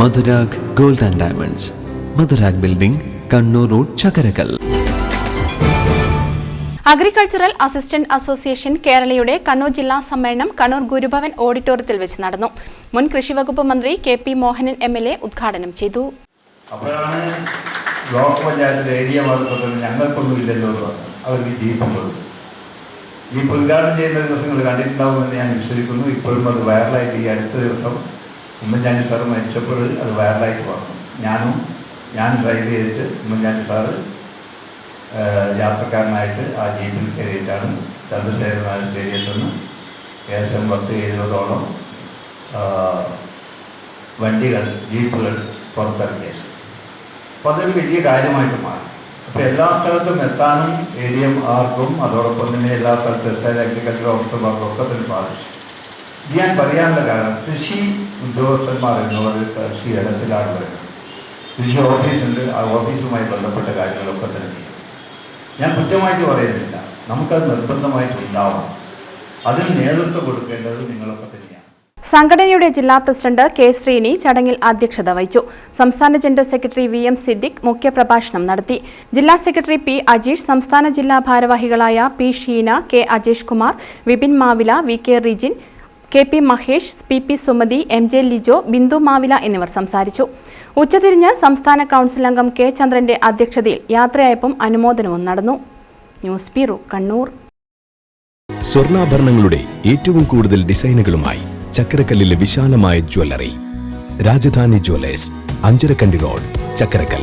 Madhurag gold and diamonds. Madhurag building Kannur road Chakkarakkal. Agricultural assistant association കേരളയുടെ കണ്ണൂർ ജില്ലാ സമ്മേളനം കണ്ണൂർ ഗുരുഭവൻ ഓഡിറ്റോറിയത്തിൽ വെച്ച് നടന്നു. മുൻ കൃഷി വകുപ്പ് മന്ത്രി K P Mohanan M L A ഉദ്ഘാടനം ചെയ്തു. അപ്പോഴാണ് ബ്ലോക്ക് പഞ്ചായത്തിലെ ഏരിയ മാർക്കത്തിൽ ഞങ്ങൾക്കൊന്നും ഇല്ലല്ലോ എന്ന് പറഞ്ഞു അവർക്ക് ജീപ്പുള്ളത് ജീപ്പ് ഉദ്ഘാടനം ചെയ്യുന്ന ദിവസങ്ങൾ കണ്ടിട്ടുണ്ടാവുമെന്ന് ഞാൻ വിശ്വസിക്കുന്നു. ഇപ്പോഴും അത് വൈറലായിട്ട് ഈ അടുത്ത ദിവസം ഉമ്മൻചാണ്ടി സാറ് മരിച്ചപ്പോൾ അത് വൈറലായിട്ട് വന്നു. ഞാനും ഞാൻ ഡ്രൈവ് ചെയ്തിട്ട് ഉമ്മൻചാണ്ടി സാറ് യാത്രക്കാരനായിട്ട് ആ ജീപ്പിൽ കയറിയിട്ടാണ് ചന്ദ്രശേഖരനാഥ് സ്റ്റേഡിയത്തിൽ നിന്ന് ഏകദേശം പത്ത് എഴുപതോളം വണ്ടികൾ ജീപ്പുകൾ പുറത്തിറക്കിയത്. അപ്പോൾ അതൊരു വലിയ കാര്യമായിട്ട് മാറി. അപ്പോൾ എല്ലാ സ്ഥലത്തും എത്താനും എം ആർക്കും അതോടൊപ്പം തന്നെ എല്ലാ സ്ഥലത്തും എത്താൻ അഗ്രികൾച്ചർ ഓഫീസർമാർക്കും ഒക്കെ തന്നെ സാധിച്ചു ഞാൻ പറയാനുള്ള കാരണം കൃഷി ഉദ്യോഗസ്ഥന്മാർ എന്നോട് കൃഷി ഇടത്തിലാണ് വരുന്നത് കൃഷി ഓഫീസുണ്ട് ആ ഓഫീസുമായി ബന്ധപ്പെട്ട കാര്യങ്ങളൊക്കെ തന്നെ. ചെയ്യും ഞാൻ കുറ്റമായിട്ട് പറയുന്നില്ല നമുക്കത് നിർബന്ധമായിട്ട് ഉണ്ടാവണം. അതിന് നേതൃത്വം കൊടുക്കേണ്ടത് നിങ്ങളൊക്കെ തന്നെയാണ്. സംഘടനയുടെ ജില്ലാ പ്രസിഡന്റ് കെ ശ്രീനി ചടങ്ങിൽ അധ്യക്ഷത വഹിച്ചു. സംസ്ഥാന general secretary V M Siddique മുഖ്യപ്രഭാഷണം നടത്തി. ജില്ലാ സെക്രട്ടറി പി അജീഷ് സംസ്ഥാന ജില്ലാ ഭാരവാഹികളായ P Sheena K Ajesh Kumar Vipin Mavila V K Rijin K P Mahesh P P Sumathi M J Lijo Bindu Mavila എന്നിവർ സംസാരിച്ചു. ഉച്ചതിരിഞ്ഞ് സംസ്ഥാന കൗൺസിൽ അംഗം കെ ചന്ദ്രന്റെ അധ്യക്ഷതയിൽ യാത്രയയപ്പും അനുമോദനവും നടന്നു. News bureau Kannur. സ്വർണാഭരണങ്ങളുടെ ഏറ്റവും കൂടുതൽ ഡിസൈനുകളുമായി ചക്കരക്കല്ലിലെ വിശാലമായ jewellery. Rajadhani jewellers Anjarakandy road Chakkarakkal